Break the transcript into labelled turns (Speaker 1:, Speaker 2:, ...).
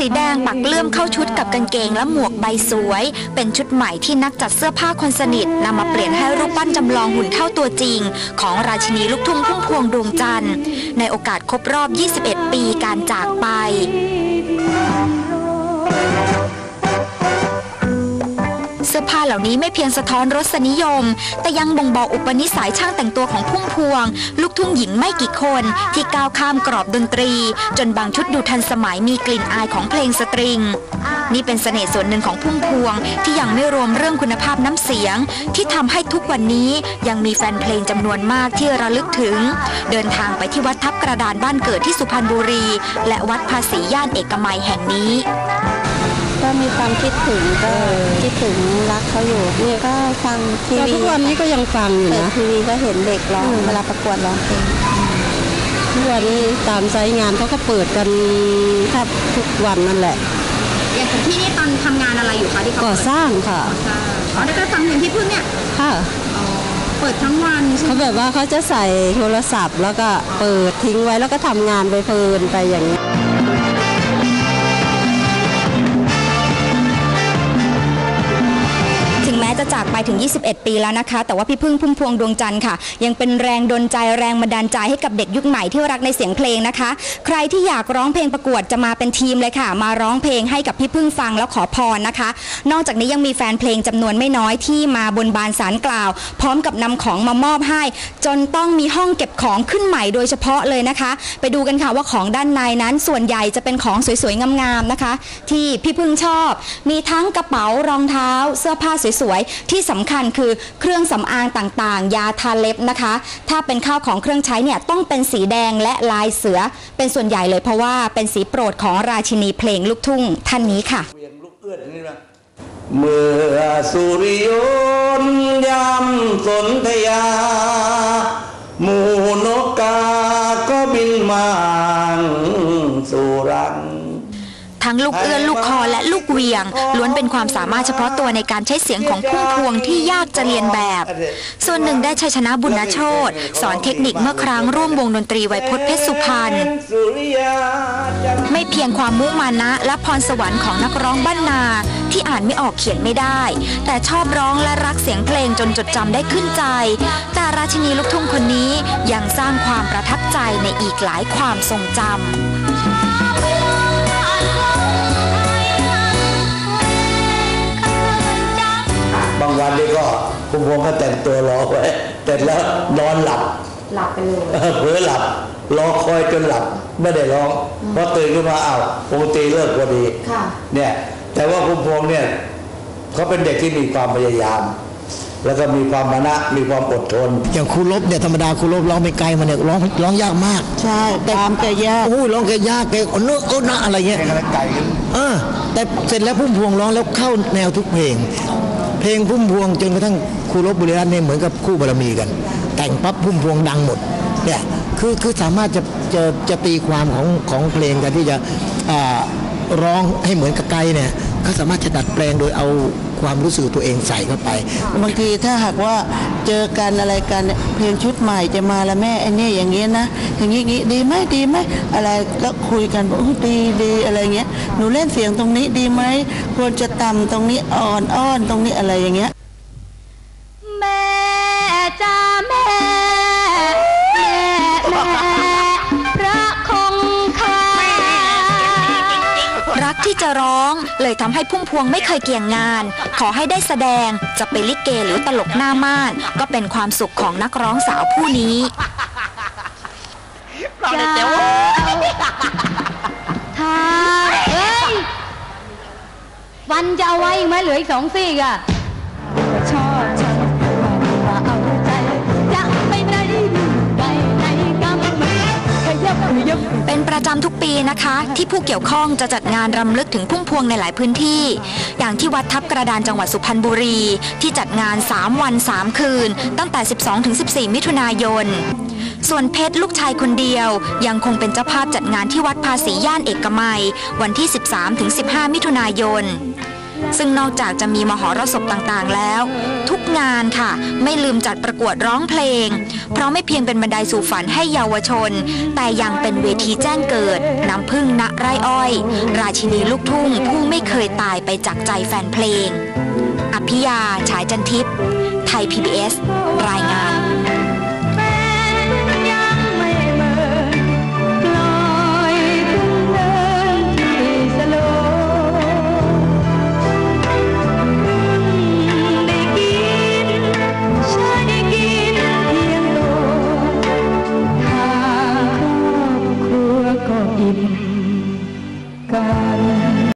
Speaker 1: สีแดงปักเลื่อมเข้าชุดกับกางเกงและหมวกใบสวย เป็นชุดใหม่ที่นักจัดเสื้อผ้าคนสนิทนำมาเปลี่ยนให้รูปปั้นจำลองหุ่นเท่าตัวจริง ของราชินีลูกทุ่งพุ่มพวงดวงจันทร์ในโอกาสครบรอบ 21 ปีการจากไป เหล่านี้ไม่เพียงสะท้อนรสนิยม แต่ยังบ่งบอกอุปนิสัยช่างแต่งตัวของพุ่มพวง ลูกทุ่งหญิงไม่กี่คน ที่ก้าวข้ามกรอบดนตรี จนบางชุดดูทันสมัยมีกลิ่นอายของเพลงสตริง นี่เป็นเสน่ห์ส่วนหนึ่งของพุ่มพวงที่ยังไม่รวมเรื่องคุณภาพน้ำเสียง ที่ทำให้ทุกวันนี้ยังมีแฟนเพลงจำนวนมากที่ระลึกถึง เดินทางไปที่วัดทับกระดานบ้านเกิดที่สุพรรณบุรี และวัดภาษีย่านเอกมัยแห่งนี้
Speaker 2: ดถึงก็คิดถึงรักเขาอยู่เนี่ยก็ฟังที
Speaker 3: ก็
Speaker 2: วี
Speaker 3: ทุกวันนี้ก็ยังฟังอยู่
Speaker 2: เปิด
Speaker 3: นะ
Speaker 2: ทีวีก็เห็นเด็กร้อง
Speaker 3: อืม
Speaker 2: เวลาประกวดร้องเพลง
Speaker 3: ทุกวันนี้ตามไซต์งานเขาก็เปิดกันแทบทุกวันนั่นแหละ
Speaker 1: อย่างของที่นี่ตอนทำงานอะไรอยู่คะที่เขา
Speaker 3: ก่อสร้างค่ะ
Speaker 1: อ๋อแล้วก็ฟังเพลงที่พึ่งเนี่ย
Speaker 3: ค่ะ
Speaker 1: เปิดทั้งวันใช่ไหม
Speaker 3: เขาแบบว่าเขาจะใส่โทรศัพท์ แล้วก็เปิดทิ้งไว้แล้วก็ทำงานไปเพลินไปอย่างนี้
Speaker 1: จากไปถึง 21 ปีแล้วนะคะ แต่ว่าพี่พึ่งพุ่มพวงดวงจันทร์ค่ะ ยังเป็นแรงดลใจแรงบันดาลใจให้กับเด็กยุคใหม่ที่รักในเสียงเพลงนะคะ ใครที่อยากร้องเพลงประกวดจะมาเป็นทีมเลยค่ะ มาร้องเพลงให้กับพี่พึ่งฟังแล้วขอพรนะคะ นอกจากนี้ยังมีแฟนเพลงจำนวนไม่น้อยที่มาบนบานสารกล่าว พร้อมกับนำของมามอบให้ จนต้องมีห้องเก็บของขึ้นใหม่โดยเฉพาะเลยนะคะ ไปดูกันค่ะว่าของด้านในนั้นส่วนใหญ่จะเป็นของสวยๆงามๆนะคะ ที่พี่พึ่งชอบ มีทั้งกระเป๋ารองเท้า เสื้อผ้าสวยๆที่สำคัญคือเครื่องสำอางต่างๆ ยาทาเล็บนะคะ ถ้าเป็นข้าวของเครื่องใช้เนี่ยต้องเป็นสีแดงและลายเสือ เป็นส่วนใหญ่เลยเพราะว่าเป็นสีโปรดของราชินีเพลงลูกทุ่งท่านนี้ค่ะ
Speaker 4: เมื่อสุริยนต์ยำสนธยา หมูนกกาก็บินมา
Speaker 1: ทั้งลูกเอื้อนลูกคอและลูกเวียง ล้วนเป็นความสามารถเฉพาะตัวในการใช้เสียงของพุ่มพวงที่ยากจะเรียนแบบ ส่วนหนึ่งได้ชัยชนะบุญโชตสอนเทคนิคเมื่อครั้งร่วมวงดนตรีไวยพจน์เพชรสุพรรณไม่เพียงความมุ่งมานะและพรสวรรค์ของนักร้องบ้านนาที่อ่านไม่ออกเขียนไม่ได้ แต่ชอบร้องและรักเสียงเพลงจนจดจำได้ขึ้นใจ แต่ราชินีลูกทุ่งคนนี้ยังสร้างความประทับใจในอีกหลายความทรงจำ
Speaker 4: วันนี่ก็คุณพงษ์ก็แต่งตัวรอไว้แต่แล้วนอนหลับ
Speaker 1: หลับไปเลย
Speaker 4: เออเผลอหลับรอคอยจนหลับไม่ได้ร้องพอตื่นขึ้นมาอ้าวปกติเลิกพอดี
Speaker 1: ค่ะ
Speaker 4: เนี่ยแต่ว่าคุณพงษ์เนี่ยเขาเป็นเด็กที่มีความพยายาม แล้วก็มีความมานะมีความอดทน
Speaker 5: อย่างครูลบเนี่ยธรรมดาครูลบร้องไม่ไกลมาเนี่ยร้องร้องยากมาก
Speaker 3: ใช่ตามแต่ยาก
Speaker 5: โอ้ยร้องแกยากแกโอ้โนโอ้นะอะไรเงี้ย
Speaker 4: เพลงอะไรไก่ขึ้น
Speaker 5: เออแต่เสร็จแล้วพุ่มพวงร้องแล้วเข้าแนวทุกเพลง เพลงพุ่มพวงจนกระทั่งครูรบบุรีรัตน์เนี่ยเหมือนกับคู่บารมีกัน แต่งปั๊บพุ่มพวงดังหมดเนี่ยคือคือสามารถจะจะจะตีความของของเพลงกันที่จะร้องให้เหมือนกับไกลเนี่ยเขาสามารถจะดัดแปลงโดยเอา ความรู้สึกตัวเองใส่เข้าไป
Speaker 2: บางทีถ้าหากว่าเจอกันอะไรกันเนี่ยเพลงชุดใหม่จะมาละแม่ไอ้นี่อย่างเงี้ยนะอย่างงี้งี้ดีไหมดีไหมอะไรก็คุยกันบอกดีดีอะไรเงี้ยหนูเล่นเสียงตรงนี้ดีไหมควรจะต่ำตรงนี้อ่อนอ้อนตรงนี้อะไรอย่างเงี้ย
Speaker 1: จะร้อง เลยทำให้พุ่มพวงไม่เคยเกี่ยงงาน ขอให้ได้แสดงจะเป็นลิเกหรือตลกหน้าม่าน ก็เป็นความสุขของนักร้องสาวผู้นี้
Speaker 6: ถ้าเอ้ยฟันจะเอาไว้อีกไหมเหลืออีกสองซี่อะ
Speaker 1: เป็นประจำทุกปีนะคะ ที่ผู้เกี่ยวข้องจะจัดงานรำลึกถึงพุ่มพวงในหลายพื้นที่ อย่างที่วัดทับกระดานจังหวัดสุพรรณบุรี ที่จัดงาน 3 วัน 3 คืน ตั้งแต่ 12-14 มิถุนายน ส่วนเพชรลูกชายคนเดียว ยังคงเป็นเจ้าภาพจัดงานที่วัดภาษีย่านเอกมัย วันที่ 13-15 มิถุนายน ซึ่งนอกจากจะมีมหรสพต่างๆแล้ว ทุกงานค่ะ ไม่ลืมจัดประกวดร้องเพลง เพราะไม่เพียงเป็นบันไดสู่ฝันให้เยาวชน แต่ยังเป็นเวทีแจ้งเกิด น้ำพึ่งณไร่อ้อย ราชินีลูกทุ่ง ผู้ไม่เคยตายไปจากใจแฟนเพลง อภิยา ฉายจันทิพย์ไทย PBS รายงาน